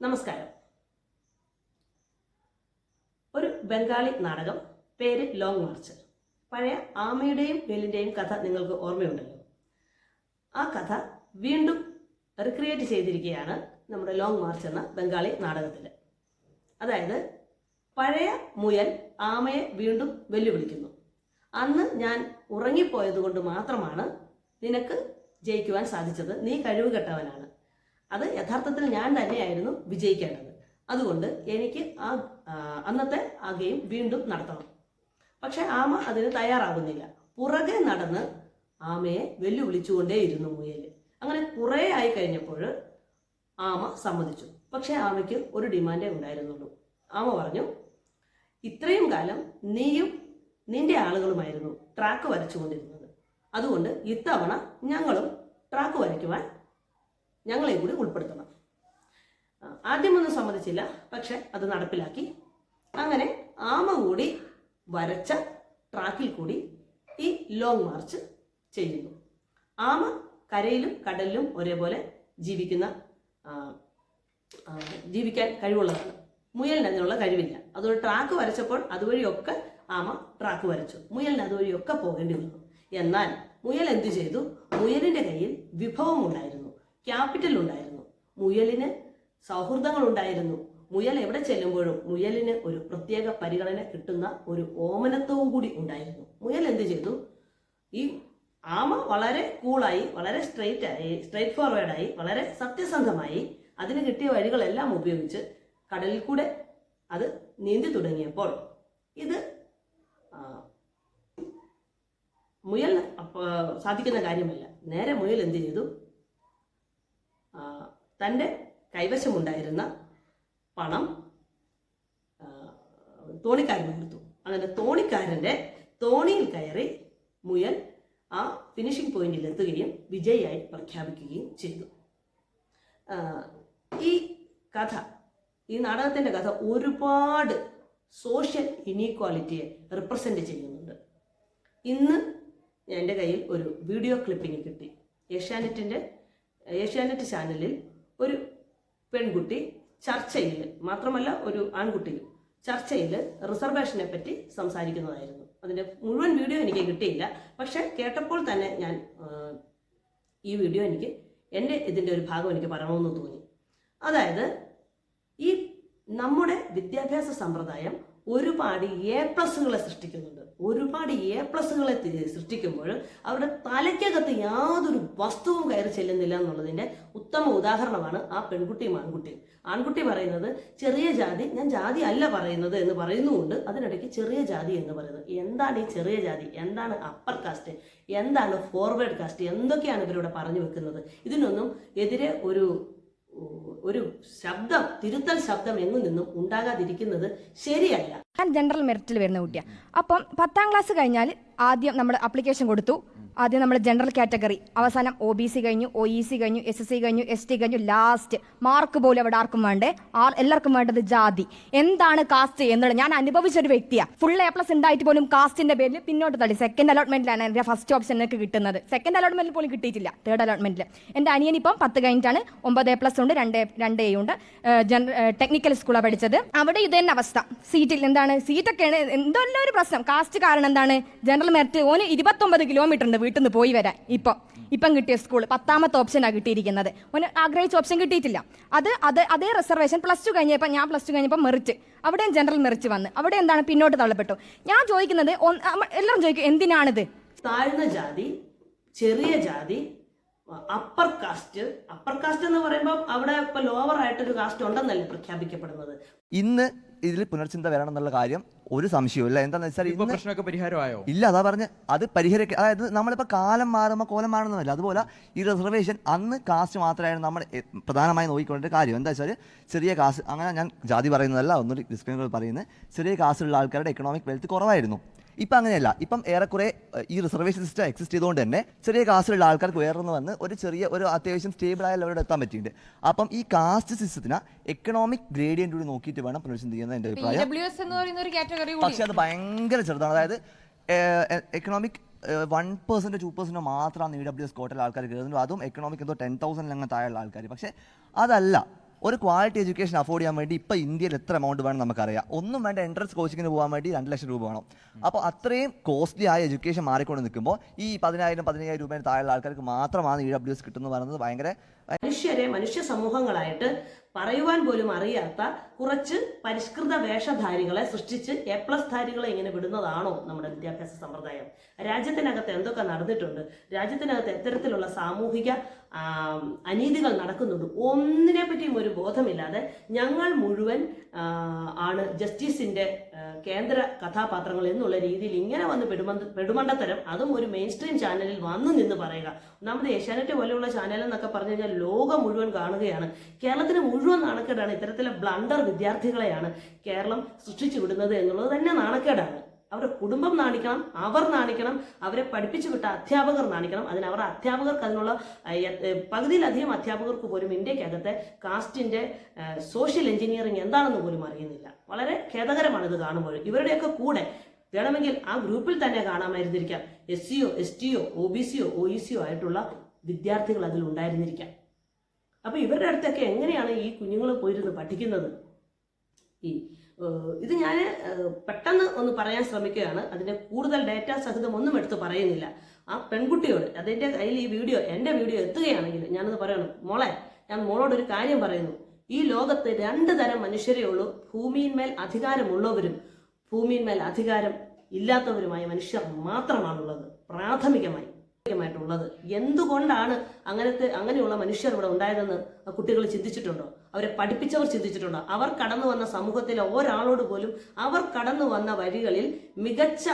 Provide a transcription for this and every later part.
നമസ്കാരം. ഒരു ബംഗാളി നാടകം പേര് ലോങ് മാർച്ച് പഴയ ആമയുടെയും വേലിന്റെയും കഥ നിങ്ങൾക്ക് ഓർമ്മയുണ്ടല്ലോ. ആ കഥ വീണ്ടും റിക്രിയേറ്റ് ചെയ്തിരിക്കുകയാണ് നമ്മുടെ ലോങ് മാർച്ച് എന്ന ബംഗാളി നാടകത്തിൽ. അതായത് പഴയ മുയൽ ആമയെ വീണ്ടും വെല്ലുവിളിക്കുന്നു. അന്ന് ഞാൻ ഉറങ്ങിപ്പോയത് കൊണ്ട് മാത്രമാണ് നിനക്ക് ജയിക്കുവാൻ സാധിച്ചത്. നീ കഴിവ് കെട്ടവനാണ് അത് യഥാർത്ഥത്തിൽ ഞാൻ തന്നെയായിരുന്നു വിജയിക്കേണ്ടത്. അതുകൊണ്ട് എനിക്ക് ആ അന്നത്തെ ആ ഗെയിം വീണ്ടും നടത്തണം. പക്ഷെ ആമ അതിന് തയ്യാറാകുന്നില്ല പുറകെ നടന്ന് ആമയെ വെല്ലുവിളിച്ചുകൊണ്ടേയിരുന്നു മുയൽ അങ്ങനെ കുറേ ആയി കഴിഞ്ഞപ്പോൾ ആമ സമ്മതിച്ചു. പക്ഷെ ആമയ്ക്ക് ഒരു ഡിമാൻഡേ ഉണ്ടായിരുന്നുള്ളൂ. ആമ പറഞ്ഞു ഇത്രയും കാലം നീയും നിന്റെ ആളുകളുമായിരുന്നു ട്രാക്ക് വരച്ചുകൊണ്ടിരുന്നത്. അതുകൊണ്ട് ഇത്തവണ ഞങ്ങളും ട്രാക്ക് വരയ്ക്കുവാൻ ഞങ്ങളെ കൂടി ഉൾപ്പെടുത്തണം. ആദ്യമൊന്നും സമ്മതിച്ചില്ല. പക്ഷെ അത് നടപ്പിലാക്കി. അങ്ങനെ ആമ കൂടി വരച്ച ട്രാക്കിൽ കൂടി ഈ ലോങ് മാർച്ച് ചെയ്യുന്നു. ആമ കരയിലും കടലിലും ഒരേപോലെ ജീവിക്കുന്ന ജീവിക്കാൻ കഴിവുള്ളതാണ്. മുയലിന് അതിനുള്ള കഴിവില്ല. അതുകൊണ്ട് ട്രാക്ക് വരച്ചപ്പോൾ അതുവഴിയൊക്കെ ആമ ട്രാക്ക് വരച്ചു. മുയലിന് അതുവഴിയൊക്കെ പോകേണ്ടി വന്നു എന്നാൽ മുയൽ എന്തു ചെയ്തു? മുയലിന്റെ കയ്യിൽ വിഭവം ഉണ്ടായിരുന്നു. ക്യാപിറ്റൽ ഉണ്ടായിരുന്നു. മുയലിന് സൗഹൃദങ്ങൾ ഉണ്ടായിരുന്നു മുയൽ എവിടെ ചെല്ലുമ്പോഴും മുയലിന് ഒരു പ്രത്യേക പരിഗണന കിട്ടുന്ന ഒരു ഓമനത്വവും കൂടി ഉണ്ടായിരുന്നു. മുയൽ എന്ത് ചെയ്തു? ഈ ആമ വളരെ കൂളായി വളരെ സ്ട്രെയിറ്റ് ആയി സ്ട്രെയിറ്റ് ഫോർവേഡായി വളരെ സത്യസന്ധമായി അതിന് കിട്ടിയ വഴികളെല്ലാം ഉപയോഗിച്ച് കടലിൽ കൂടെ അത് നീന്തി തുടങ്ങിയപ്പോൾ ഇത് മുയൽ സാധിക്കുന്ന കാര്യമല്ല. നേരെ മുയൽ എന്ത് ചെയ്തു? തന്റെ കൈവശമുണ്ടായിരുന്ന പണം തോണിക്കാരൻ കൊടുത്തു. അങ്ങനെ തോണിക്കാരന്റെ തോണിയിൽ കയറി മുയൽ ആ ഫിനിഷിംഗ് പോയിന്റിൽ എത്തുകയും വിജയിയായി പ്രഖ്യാപിക്കുകയും ചെയ്തു. ഈ കഥ ഈ നാടകത്തിന്റെ കഥ ഒരുപാട് സോഷ്യൽ ഇനീക്വാളിറ്റിയെ റിപ്രസെന്റ് ചെയ്യുന്നുണ്ട്. ഇന്ന് എന്റെ കയ്യിൽ ഒരു വീഡിയോ ക്ലിപ്പിംഗ് കിട്ടി. ഏഷ്യാനെറ്റിന്റെ ഏഷ്യാനെറ്റ് ചാനലിൽ ഒരു പെൺകുട്ടി ചർച്ചയിൽ മാത്രമല്ല ഒരു ആൺകുട്ടി ചർച്ചയിൽ റിസർവേഷനെ പറ്റി സംസാരിക്കുന്നതായിരുന്നു. അതിന്റെ മുഴുവൻ വീഡിയോ എനിക്ക് കിട്ടിയില്ല. പക്ഷെ കേട്ടപ്പോൾ തന്നെ ഞാൻ ഈ വീഡിയോ എനിക്ക് എന്റെ ഇതിന്റെ ഒരു ഭാഗം എനിക്ക് പറയണമെന്ന് തോന്നി. അതായത് ഈ നമ്മുടെ വിദ്യാഭ്യാസ സമ്പ്രദായം ഒരുപാട് എ പ്ലസുകളെ സൃഷ്ടിക്കുന്നുണ്ട്. ഒരുപാട് എ പ്ലസുകളെ സൃഷ്ടിക്കുമ്പോൾ അവരുടെ തലയ്ക്കകത്ത് യാതൊരു വസ്തുവും കയറി ചെല്ലുന്നില്ല എന്നുള്ളതിന്റെ ഉത്തമ ഉദാഹരണമാണ് ആ പെൺകുട്ടിയും ആൺകുട്ടിയും ആൺകുട്ടി പറയുന്നത് ചെറിയ ജാതി ഞാൻ ജാതി അല്ല പറയുന്നത് എന്ന് പറയുന്നുമുണ്ട്. അതിനിടയ്ക്ക് ചെറിയ ജാതി എന്ന് പറയുന്നത് എന്താണ് ഈ ചെറിയ ജാതി? എന്താണ് അപ്പർ കാസ്റ്റ് എന്താണ് ഫോർവേഡ് കാസ്റ്റ് എന്തൊക്കെയാണ് ഇവരിവിടെ പറഞ്ഞു വെക്കുന്നത്? ഇതിനൊന്നും എതിരെ ഒരു ഒരു ശബ്ദം തിരുത്തൽ ശബ്ദം എങ്ങു നിന്നും ഉണ്ടാകാതിരിക്കുന്നത് ശരിയല്ല. ഞാൻ ജനറൽ മെറിറ്റിൽ വരുന്ന കുട്ടിയാണ് അപ്പം പത്താം ക്ലാസ് കഴിഞ്ഞാൽ ആദ്യം നമ്മൾ അപ്ലിക്കേഷൻ കൊടുത്തു. ആദ്യം നമ്മൾ ജനറൽ കാറ്റഗറി അവസാനം ഒ ബി സി കഴിഞ്ഞു ഒ ഇ സി കഴിഞ്ഞു എസ് എസ് സി കഴിഞ്ഞു എസ് ടി കഴിഞ്ഞു ലാസ്റ്റ് മാർക്ക് പോലും അവിടെ ആർക്കും വേണ്ടേ? ആർ എല്ലാവർക്കും വേണ്ടത് ജാതി. എന്താണ് കാസ്റ്റ് എന്നുള്ളത്? ഞാൻ അനുഭവിച്ച ഒരു വ്യക്തിയാണ് ഫുൾ എ പ്ലസ് ഉണ്ടായിട്ട് പോലും കാസ്റ്റിന്റെ പേരിൽ പിന്നോട്ട് തള്ളി. സെക്കൻഡ് അലോട്ട്മെന്റിലാണ് എന്റെ ഫസ്റ്റ് ഓപ്ഷൻ എനിക്ക് കിട്ടുന്നത്. സെക്കൻഡ് അലോട്ട്മെന്റിൽ പോലും കിട്ടിയിട്ടില്ല. തേർഡ് അലോട്ട്മെന്റിൽ എന്റെ അനിയൻ ഇപ്പം പത്ത് കഴിഞ്ഞിട്ടാണ് ഒമ്പത് എ പ്ലസ് ഉണ്ട് രണ്ട് രണ്ട് എ ഉണ്ട്. ടെക്നിക്കൽ സ്കൂളാണ് പഠിച്ചത്. അവിടെ ഇത് തന്നെ അവസ്ഥ. സീറ്റിൽ എന്താണ്? സീറ്റൊക്കെയാണ് എന്തെല്ലാം ഒരു പ്രശ്നം. കാസ്റ്റ് കാരണം എന്താണ്? ജനറൽ മെറിറ്റ് ഓന് ഇരുപത്തൊമ്പത് കിലോമീറ്റർ ഉണ്ട്. വീട്ടിൽ നിന്ന് പോയി വരാൻ. ഇപ്പം. ഇപ്പം കിട്ടിയ സ്കൂൾ പത്താമത്തെ ഓപ്ഷനാണ് കിട്ടിയിരിക്കുന്നത്. ഓന് ആഗ്രഹിച്ച ഓപ്ഷൻ കിട്ടിയിട്ടില്ല. അത് അത് അതേ റിസർവേഷൻ പ്ലസ് ടു കഴിഞ്ഞപ്പോൾ ഞാൻ പ്ലസ് ടു കഴിഞ്ഞപ്പോൾ മെറിറ്റ്. അവിടെയും ജനറൽ മെറിറ്റ് വന്ന്. അവിടെ എന്താണ് പിന്നോട്ട് തള്ളപ്പെട്ടു? ഞാൻ ചോദിക്കുന്നത് എല്ലാവരും ചോദിക്കും എന്തിനാണിത്? താഴ്ന്ന ജാതി ചെറിയ ജാതി അപ്പർ കാസ്റ്റ് അപ്പർ കാസ്റ്റ് എന്ന് പറയുമ്പോൾ അവിടെ ഇപ്പൊ ലോവർ ആയിട്ടൊരു കാസ്റ്റ് ഉണ്ടെന്നല്ലേ പ്രഖ്യാപിക്കപ്പെടുന്നത്? ഇന്ന് ഇതിൽ പുനർചിന്ത വരണം എന്നുള്ള കാര്യം ഒരു സംശയവും ഇല്ല. എന്താണെന്ന് വെച്ചാൽ ഇപ്പൊ ഇന്ന് പ്രശ്നമൊക്കെ പരിഹാരമായോ? ഇല്ല അതാ പറഞ്ഞ്. അത് പരിഹരിക്ക അതായത് നമ്മളിപ്പോൾ കാലം മാറുമ്പോൾ കോലം മാറുന്നതല്ല. അതുപോലെ ഈ റിസർവേഷൻ അന്ന് കാസ്റ്റ് മാത്രമായിരുന്നു നമ്മൾ എ- പ്രധാനമായി നോക്കിക്കൊണ്ടിരുന്ന കാര്യം. എന്താ വെച്ചാൽ ചെറിയ കാസ്റ്റ് അങ്ങനെ ഞാൻ ജാതി പറയുന്നതല്ല ഒന്നൊരു ഡിസ്ക്ലൈമർ പറയുന്നത് ചെറിയ കാസ്റ്റുള്ള ആൾക്കാരുടെ എക്കണോമിക് വെൽത്ത് കുറവായിരുന്നു. ഇപ്പം അങ്ങനെയല്ല ഇപ്പം ഏറെക്കുറെ ഈ റിസർവേഷൻ സിസ്റ്റം എക്സിസ്റ്റ് ചെയ്തുകൊണ്ട് തന്നെ ചെറിയ കാസ്റ്റിലുള്ള ആൾക്കാർക്ക് ഉയർന്നു വന്ന് ഒരു ചെറിയ ഒരു അത്യാവശ്യം സ്റ്റേബിൾ ആയ ലെവലിൽ എത്താൻ പറ്റിയിട്ടുണ്ട്. അപ്പം ഈ കാസ്റ്റ് സിസ്റ്റത്തിന് എക്കണോമിക് ഗ്രേഡിയന്റ് കൂടി നോക്കിയിട്ട് വേണം പുനർചിന്ത ചെയ്യുന്നത് എന്റെ അഭിപ്രായം. പക്ഷേ കാറ്റഗറി പക്ഷെ അത് ഭയങ്കര ചെറുതാണ്. അതായത് economic one percent two percent മാത്രമാണ് ഇ ഡബ്ല്യു എസ് കോട്ടയിൽ ആൾക്കാർ കയറുന്നത് അതും എക്കണോമിക് എന്തോ ടെൻ തൗസൻഡ് അങ്ങനെ താഴെയുള്ള ആൾക്കാർ പക്ഷേ അതല്ല. ഒരു ക്വാളിറ്റി എഡ്യൂക്കേഷൻ അഫോർഡ് ചെയ്യാൻ വേണ്ടി ഇപ്പോൾ ഇന്ത്യയിൽ എത്ര എമൗണ്ട് വേണം നമുക്കറിയാം. ഒന്നും വേണ്ട എൻട്രൻസ് കോച്ചിങ്ങിന് പോകാൻ വേണ്ടി രണ്ട് ലക്ഷം രൂപ വേണം. അപ്പോൾ അത്രയും കോസ്റ്റ്ലി ആയ എഡ്യൂക്കേഷൻ മാറിക്കൊണ്ട് നിൽക്കുമ്പോൾ ഈ പതിനായിരം പതിനയ്യായിരം രൂപയുടെ താഴെയുള്ള ആൾക്കാർക്ക് മാത്രമാണ് ഇ ഡബ്ല്യു എസ് കിട്ടുന്നത് പറയുന്നത് ഭയങ്കര മനുഷ്യരെ മനുഷ്യ സമൂഹങ്ങളായിട്ട് പറയുവാൻ പോലും അറിയാത്ത കുറച്ച് പരിഷ്കൃത വേഷധാരികളെ സൃഷ്ടിച്ച് എ പ്ലസ് ധാരികളെ ഇങ്ങനെ വിടുന്നതാണോ നമ്മുടെ വിദ്യാഭ്യാസ സമ്പ്രദായം? രാജ്യത്തിനകത്ത് എന്തൊക്കെ നടന്നിട്ടുണ്ട്? രാജ്യത്തിനകത്ത് എത്തരത്തിലുള്ള സാമൂഹിക അനീതികൾ നടക്കുന്നുണ്ട്. ഒന്നിനെ പറ്റിയും ഒരു ബോധമില്ലാതെ ഞങ്ങൾ മുഴുവൻ ആണ് ജസ്റ്റിസിന്റെ കേന്ദ്ര കഥാപാത്രങ്ങൾ എന്നുള്ള രീതിയിൽ ഇങ്ങനെ വന്ന് പെടുമന്ത പെടുമണ്ടത്തരം അതും ഒരു മെയിൻ സ്ട്രീം ചാനലിൽ വന്നു നിന്ന് പറയുക. ഒന്നാമത് ഏഷ്യാനെറ്റ് പോലെയുള്ള ചാനൽ എന്നൊക്കെ പറഞ്ഞു കഴിഞ്ഞാൽ ലോകം മുഴുവൻ കാണുകയാണ്. കേരളത്തിന് മുഴുവൻ നാണക്കേടാണ് ഇത്തരത്തിലെ ബ്ലണ്ടർ വിദ്യാർത്ഥികളെയാണ് കേരളം സൃഷ്ടിച്ചു വിടുന്നത് എന്നുള്ളത് തന്നെ നാണക്കേടാണ്. അവരുടെ കുടുംബം നാണിക്കണം അവർ നാണിക്കണം അവരെ പഠിപ്പിച്ചു വിട്ട അധ്യാപകർ നാണിക്കണം. അതിന് അവരുടെ അധ്യാപകർക്ക് അതിനുള്ള പകുതിയിലധികം അധ്യാപകർക്ക് പോലും ഇന്ത്യക്കകത്തെ കാസ്റ്റിന്റെ സോഷ്യൽ എഞ്ചിനീയറിംഗ് എന്താണെന്ന് പോലും അറിയുന്നില്ല. വളരെ ഖേദകരമാണ് ഇത് കാണുമ്പോൾ. ഇവരുടെയൊക്കെ കൂടെ വേണമെങ്കിൽ ആ ഗ്രൂപ്പിൽ തന്നെ കാണാമായിരുന്നിരിക്കാം. എസ് സിയോ എസ് ടിയോ ഒ ബി സിയോ ഒ ഇ സിയോ ആയിട്ടുള്ള വിദ്യാർത്ഥികൾ അതിൽ ഉണ്ടായിരുന്നിരിക്കാം. അപ്പോൾ ഇവരുടെ അടുത്തൊക്കെ എങ്ങനെയാണ് ഈ കുഞ്ഞുങ്ങൾ പോയിരുന്ന് പഠിക്കുന്നത്? ഈ ഇത് ഞാൻ പെട്ടെന്ന് ഒന്ന് പറയാൻ ശ്രമിക്കുകയാണ്. അതിന്റെ കൂടുതൽ ഡേറ്റ സഹിതം ഒന്നും എടുത്ത് പറയുന്നില്ല. ആ പെൺകുട്ടിയോട് അതിന്റെ കയ്യിൽ ഈ വീഡിയോ എന്റെ വീഡിയോ എത്തുകയാണെങ്കിൽ ഞാനത് പറയണം മോളെ ഞാൻ മോളോട് ഒരു കാര്യം പറയുന്നു. ഈ ലോകത്ത് രണ്ട് തരം മനുഷ്യരേ ഉള്ളൂ. ഭൂമിയിന്മേൽ അധികാരമുള്ളവരും ഭൂമിയിന്മേൽ അധികാരം ഇല്ലാത്തവരുമായ മനുഷ്യർ മാത്രമാണുള്ളത്. പ്രാഥമികമായി. പ്രാഥമികമായിട്ടുള്ളത് എന്തുകൊണ്ടാണ് അങ്ങനത്തെ അങ്ങനെയുള്ള മനുഷ്യർ ഇവിടെ ഉണ്ടായതെന്ന് കുട്ടികൾ ചിന്തിച്ചിട്ടുണ്ടോ? അവരെ പഠിപ്പിച്ചവർ ചിന്തിച്ചിട്ടുണ്ടോ? അവർ കടന്നു വന്ന സമൂഹത്തിലെ ഒരാളോട് പോലും അവർ കടന്നു വന്ന വഴികളിൽ മികച്ച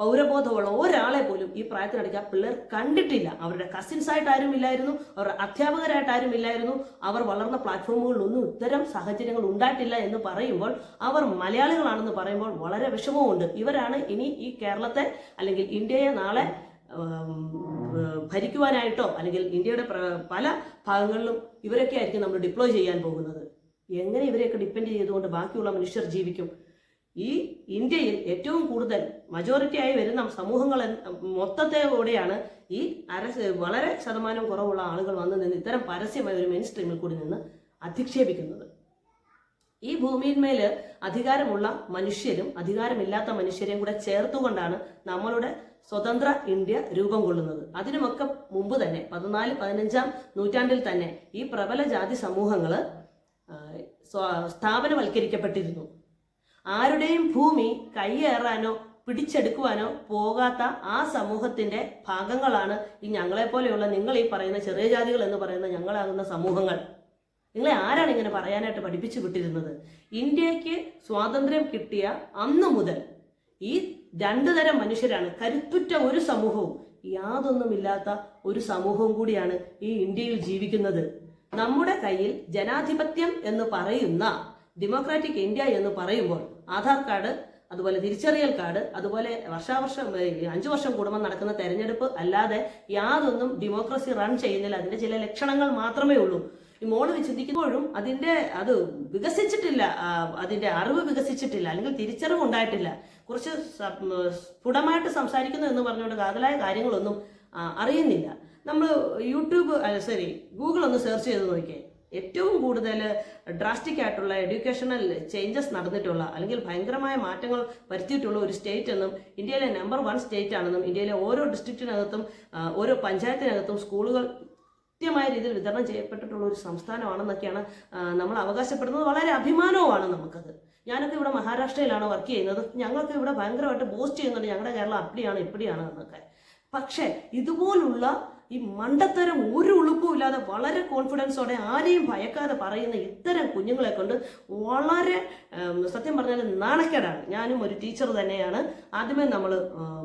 പൗരബോധമുള്ള ഒരാളെ പോലും ഈ പ്രായത്തിനടയ്ക്ക് ആ പിള്ളേർ കണ്ടിട്ടില്ല. അവരുടെ കസിൻസ് ആയിട്ട് ആരും ഇല്ലായിരുന്നു അവരുടെ അധ്യാപകരായിട്ട് ആരും ഇല്ലായിരുന്നു. അവർ വളർന്ന പ്ലാറ്റ്ഫോമുകളിലൊന്നും ഇത്തരം സാഹചര്യങ്ങൾ ഉണ്ടായിട്ടില്ല എന്ന് പറയുമ്പോൾ അവർ മലയാളികളാണെന്ന് പറയുമ്പോൾ വളരെ വിഷമവുമുണ്ട്. ഇവരാണ് ഇനി ഈ കേരളത്തെ അല്ലെങ്കിൽ ഇന്ത്യയെ നാളെ ഭരിക്കുവാനായിട്ടോ അല്ലെങ്കിൽ ഇന്ത്യയുടെ പല ഭാഗങ്ങളിലും ഇവരൊക്കെ ആയിരിക്കും നമ്മൾ ഡിപ്ലോയ് ചെയ്യാൻ പോകുന്നത്. എങ്ങനെ ഇവരെയൊക്കെ ഡിപ്പെൻഡ് ചെയ്തുകൊണ്ട് ബാക്കിയുള്ള മനുഷ്യർ ജീവിക്കും? ഈ ഇന്ത്യയിൽ ഏറ്റവും കൂടുതൽ മജോറിറ്റി ആയി വരുന്ന സമൂഹങ്ങൾ മൊത്തത്തോടെയാണ് ഈ അര വളരെ ശതമാനം കുറവുള്ള ആളുകൾ വന്ന് നിന്ന് ഇത്തരം പരസ്യമായ ഒരു മെയിൻ സ്ട്രീമിൽ കൂടി നിന്ന് അധിക്ഷേപിക്കുന്നത്. ഈ ഭൂമിയിന്മേൽ അധികാരമുള്ള മനുഷ്യരും അധികാരമില്ലാത്ത മനുഷ്യരെയും കൂടെ ചേർത്തുകൊണ്ടാണ് നമ്മളുടെ സ്വതന്ത്ര ഇന്ത്യ രൂപം കൊള്ളുന്നത്. അതിനുമൊക്കെ മുമ്പ് തന്നെ പതിനാല് പതിനഞ്ചാം നൂറ്റാണ്ടിൽ തന്നെ ഈ പ്രബല ജാതി സമൂഹങ്ങൾ സ്ഥാപനവൽക്കരിക്കപ്പെട്ടിരുന്നു. ആരുടെയും ഭൂമി കൈയേറാനോ പിടിച്ചെടുക്കുവാനോ പോകാത്ത ആ സമൂഹത്തിന്റെ ഭാഗങ്ങളാണ് ഈ ഞങ്ങളെ പോലെയുള്ള നിങ്ങൾ ഈ പറയുന്ന ചെറിയ ജാതികൾ എന്ന് പറയുന്ന ഞങ്ങളാകുന്ന സമൂഹങ്ങൾ. നിങ്ങളെ ആരാണ് ഇങ്ങനെ പറയാനായിട്ട് പഠിപ്പിച്ചു വിട്ടിരുന്നത്? ഇന്ത്യയ്ക്ക് സ്വാതന്ത്ര്യം കിട്ടിയ അന്ന് മുതൽ ഈ രണ്ടു തരം മനുഷ്യരാണ്. കരുത്തുറ്റ ഒരു സമൂഹവും യാതൊന്നുമില്ലാത്ത ഒരു സമൂഹവും കൂടിയാണ് ഈ ഇന്ത്യയിൽ ജീവിക്കുന്നത്. നമ്മുടെ കയ്യിൽ ജനാധിപത്യം എന്ന് പറയുന്ന ഡെമോക്രാറ്റിക് ഇന്ത്യ എന്ന് പറയുമ്പോൾ ആധാർ കാർഡ് അതുപോലെ തിരിച്ചറിയൽ കാർഡ് അതുപോലെ വർഷാവർഷം അഞ്ചു വർഷം കൂടുമ്പോൾ നടക്കുന്ന തെരഞ്ഞെടുപ്പ് അല്ലാതെ യാതൊന്നും ഡെമോക്രസി റൺ ചെയ്യുന്നില്ല അതിന്റെ ചില ലക്ഷണങ്ങൾ മാത്രമേ ഉള്ളൂ. ഈ മോൾ ചിന്തിക്കുമ്പോഴും അതിന്റെ അത് വികസിച്ചിട്ടില്ല അതിന്റെ അറിവ് വികസിച്ചിട്ടില്ല അല്ലെങ്കിൽ തിരിച്ചറിവ് ഉണ്ടായിട്ടില്ല. കുറച്ച് സ്ഫുടമായിട്ട് സംസാരിക്കുന്നു എന്ന് പറഞ്ഞുകൊണ്ട് കാതലായ കാര്യങ്ങളൊന്നും അറിയുന്നില്ല. നമ്മൾ യൂട്യൂബ് സോറി ഗൂഗിൾ ഒന്ന് സെർച്ച് ചെയ്ത് നോക്കിയേ. ഏറ്റവും കൂടുതൽ ഡ്രാസ്റ്റിക് ആയിട്ടുള്ള എഡ്യൂക്കേഷണൽ ചേഞ്ചസ് നടന്നിട്ടുള്ള അല്ലെങ്കിൽ ഭയങ്കരമായ മാറ്റങ്ങൾ വരുത്തിയിട്ടുള്ള ഒരു സ്റ്റേറ്റ് എന്നും ഇന്ത്യയിലെ നമ്പർ വൺ സ്റ്റേറ്റ് ആണെന്നും ഇന്ത്യയിലെ ഓരോ ഡിസ്ട്രിക്റ്റിനകത്തും ഓരോ പഞ്ചായത്തിനകത്തും സ്കൂളുകൾ കൃത്യമായ രീതിയിൽ വിതരണം ചെയ്യപ്പെട്ടിട്ടുള്ള ഒരു സംസ്ഥാനമാണെന്നൊക്കെയാണ് നമ്മൾ അവകാശപ്പെടുന്നത്. വളരെ അഭിമാനവുമാണ് നമുക്കത്. ഞാനൊക്കെ ഇവിടെ മഹാരാഷ്ട്രയിലാണ് വർക്ക് ചെയ്യുന്നത്. ഞങ്ങൾക്ക് ഇവിടെ ഭയങ്കരമായിട്ട് ബോസ്റ്റ് ചെയ്യുന്നുണ്ട്. ഞങ്ങളുടെ കേരളം അപ്പടിയാണ് ഇപ്പടിയാണ് എന്നൊക്കെ. പക്ഷേ ഇതുപോലുള്ള ഈ മണ്ടത്തരം ഒരു ഉളുപ്പും ഇല്ലാതെ വളരെ കോൺഫിഡൻസോടെ ആരെയും ഭയക്കാതെ പറയുന്ന ഇത്തരം കുഞ്ഞുങ്ങളെ കൊണ്ട് വളരെ സത്യം പറഞ്ഞാൽ നാണക്കേടാണ്. ഞാനും ഒരു ടീച്ചർ തന്നെയാണ്. ആദ്യമേ നമ്മൾ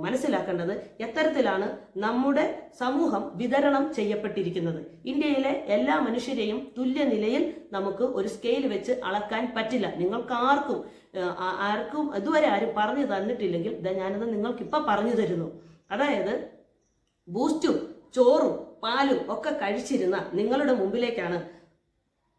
മനസ്സിലാക്കേണ്ടത് എത്തരത്തിലാണ് നമ്മുടെ സമൂഹം വിതരണം ചെയ്യപ്പെട്ടിരിക്കുന്നത്. ഇന്ത്യയിലെ എല്ലാ മനുഷ്യരെയും തുല്യനിലയിൽ നമുക്ക് ഒരു സ്കെയിൽ വെച്ച് അളക്കാൻ പറ്റില്ല. നിങ്ങൾക്ക് ആർക്കും ആർക്കും ഇതുവരെ ആരും പറഞ്ഞു തന്നിട്ടില്ലെങ്കിൽ ഞാനത് നിങ്ങൾക്ക് ഇപ്പം പറഞ്ഞു തരുന്നു. അതായത് ബൂസ്റ്റും ചോറും പാലും ഒക്കെ കഴിച്ചിരുന്ന നിങ്ങളുടെ മുമ്പിലേക്കാണ്.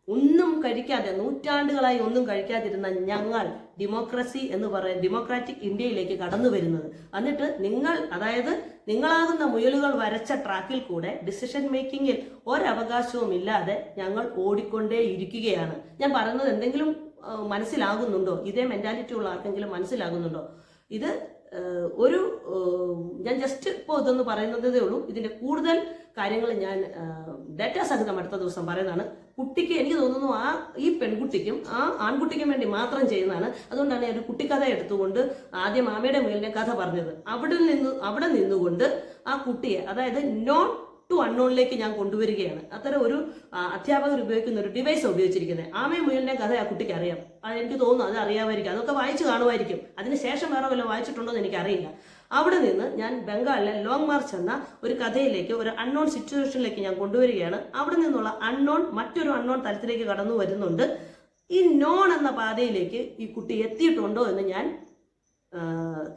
ഒന്നും കഴിക്കാതെ നൂറ്റാണ്ടുകളായി ഒന്നും കഴിക്കാതിരുന്ന ഞങ്ങൾ ഡെമോക്രസി എന്ന് പറയുന്ന ഡെമോക്രാറ്റിക് ഇന്ത്യയിലേക്ക് കടന്നു വരുന്നത്. എന്നിട്ട് നിങ്ങൾ അതായത് നിങ്ങളാകുന്ന മുയലുകൾ വരച്ച ട്രാക്കിൽ കൂടെ ഡിസിഷൻ മേക്കിങ്ങിൽ ഒരവകാശവും ഇല്ലാതെ ഞങ്ങൾ ഓടിക്കൊണ്ടേ ഇരിക്കുകയാണ്. ഞാൻ പറയുന്നത് എന്തെങ്കിലും മനസ്സിലാകുന്നുണ്ടോ? ഇതേ മെന്റാലിറ്റി ഉള്ള ആർക്കെങ്കിലും മനസ്സിലാകുന്നുണ്ടോ? ഇത് ഒരു ഞാൻ ജസ്റ്റ് ഇപ്പോൾ ഇതൊന്ന് പറയുന്നതേ ഉള്ളൂ. ഇതിന്റെ കൂടുതൽ കാര്യങ്ങൾ ഞാൻ ഡേറ്റാ സഹിതം അടുത്ത ദിവസം പറയുന്നതാണ്. കുട്ടിക്ക് എനിക്ക് തോന്നുന്നു ആ ഈ പെൺകുട്ടിക്കും ആ ആൺകുട്ടിക്കും വേണ്ടി മാത്രം ചെയ്യുന്നതാണ്. അതുകൊണ്ടാണ് ഞാൻ ഒരു കുട്ടിക്കഥ എടുത്തുകൊണ്ട് ആദ്യം മാമയുടെ മുയലിനെ കഥ പറഞ്ഞത്. അവിടെ നിന്ന് അവിടെ നിന്നുകൊണ്ട് ആ കുട്ടിയെ അതായത് നോൺ ടു അൺനോണിലേക്ക് ഞാൻ കൊണ്ടുവരികയാണ്. അത്തരം ഒരു അധ്യാപകർ ഉപയോഗിക്കുന്ന ഒരു ഡിവൈസ് ഉപയോഗിച്ചിരിക്കുന്നത് ആമയും മുയലിന്റെ കഥ ആ കുട്ടിക്ക് അറിയാം. എനിക്ക് തോന്നുന്നു അത് അറിയാമായിരിക്കും. അതൊക്കെ വായിച്ചു കാണുമായിരിക്കും. അതിനുശേഷം വേറെ വല്ല വായിച്ചിട്ടുണ്ടോ എന്ന് എനിക്കറിയില്ല. അവിടെ നിന്ന് ഞാൻ ബംഗാളിലെ ലോങ് മാർച്ച് എന്ന ഒരു കഥയിലേക്ക് ഒരു അൺനോൺ സിറ്റുവേഷനിലേക്ക് ഞാൻ കൊണ്ടുവരികയാണ്. അവിടെ നിന്നുള്ള അൺനോൺ മറ്റൊരു അൺനോൺ തലത്തിലേക്ക് കടന്നു വരുന്നുണ്ട്. ഈ നോൺ എന്ന പാതയിലേക്ക് ഈ കുട്ടി എത്തിയിട്ടുണ്ടോ എന്ന് ഞാൻ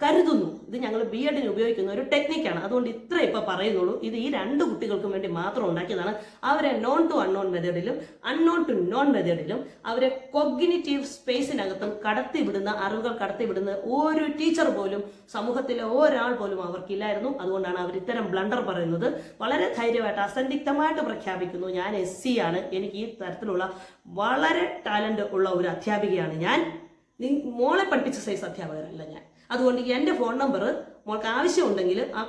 കരുതുന്നു. ഇത് ഞങ്ങൾ ബി എഡിന് ഉപയോഗിക്കുന്ന ഒരു ടെക്നിക്കാണ് അതുകൊണ്ട് ഇത്ര ഇപ്പൊ പറയുന്നുള്ളൂ. ഇത് ഈ രണ്ട് കുട്ടികൾക്കും വേണ്ടി മാത്രം ഉണ്ടാക്കിയതാണ്. അവരെ നോൺ ടു അൺനോൺ മെത്തേഡിലും അൺനോൺ ടു നോൺ മെത്തേഡിലും അവരെ കൊഗ്നിറ്റീവ് സ്പേസിനകത്തും കടത്തിവിടുന്ന അറിവുകൾ കടത്തിവിടുന്ന ഒരു ടീച്ചർ പോലും സമൂഹത്തിലെ ഒരാൾ പോലും അവർക്കില്ലായിരുന്നു. അതുകൊണ്ടാണ് അവർ ഇത്തരം ബ്ലണ്ടർ പറയുന്നത്. വളരെ ധൈര്യമായിട്ട് അസന്ധിഗ്ധമായിട്ട് പ്രഖ്യാപിക്കുന്നു. ഞാൻ എസ് സി ആണ്. എനിക്ക് ഈ തരത്തിലുള്ള വളരെ ടാലന്റ് ഉള്ള ഒരു അധ്യാപികയാണ് ഞാൻ. മോളെ പഠിപ്പിച്ച സൈസ് അധ്യാപകരല്ല ഞാൻ. അതുകൊണ്ട് എന്റെ ഫോൺ നമ്പർ മോൾക്ക് ആവശ്യമുണ്ടെങ്കിൽ ആ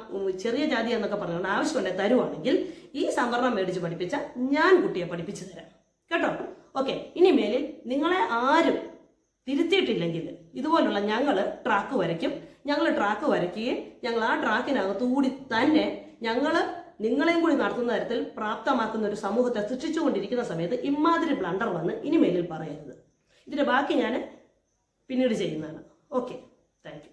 ചെറിയ ജാതി എന്നൊക്കെ പറഞ്ഞുകൊണ്ട് ആവശ്യമുണ്ടെങ്കിൽ തരുവാണെങ്കിൽ ഈ സംവരണം മേടിച്ച് പഠിപ്പിച്ച ഞാൻ കുട്ടിയെ പഠിപ്പിച്ചു തരാം. കേട്ടോ? ഓക്കെ ഇനി മേലിൽ നിങ്ങളെ ആരും തിരുത്തിയിട്ടില്ലെങ്കിൽ ഇതുപോലുള്ള ഞങ്ങൾ ട്രാക്ക് വരയ്ക്കും. ഞങ്ങൾ ട്രാക്ക് വരയ്ക്കുകയും ഞങ്ങൾ ആ ട്രാക്കിനകത്തുകൂടി തന്നെ ഞങ്ങൾ നിങ്ങളെയും കൂടി നടത്തുന്ന തരത്തിൽ പ്രാപ്തമാക്കുന്ന ഒരു സമൂഹത്തെ സൃഷ്ടിച്ചുകൊണ്ടിരിക്കുന്ന സമയത്ത് ഇമാതിരി ബ്ലണ്ടർ വന്ന് ഇനി മേലിൽ പറയരുത്. ഇതിന്റെ ബാക്കി ഞാൻ പിന്നീട് ചെയ്യുന്നതാണ്. Okay thank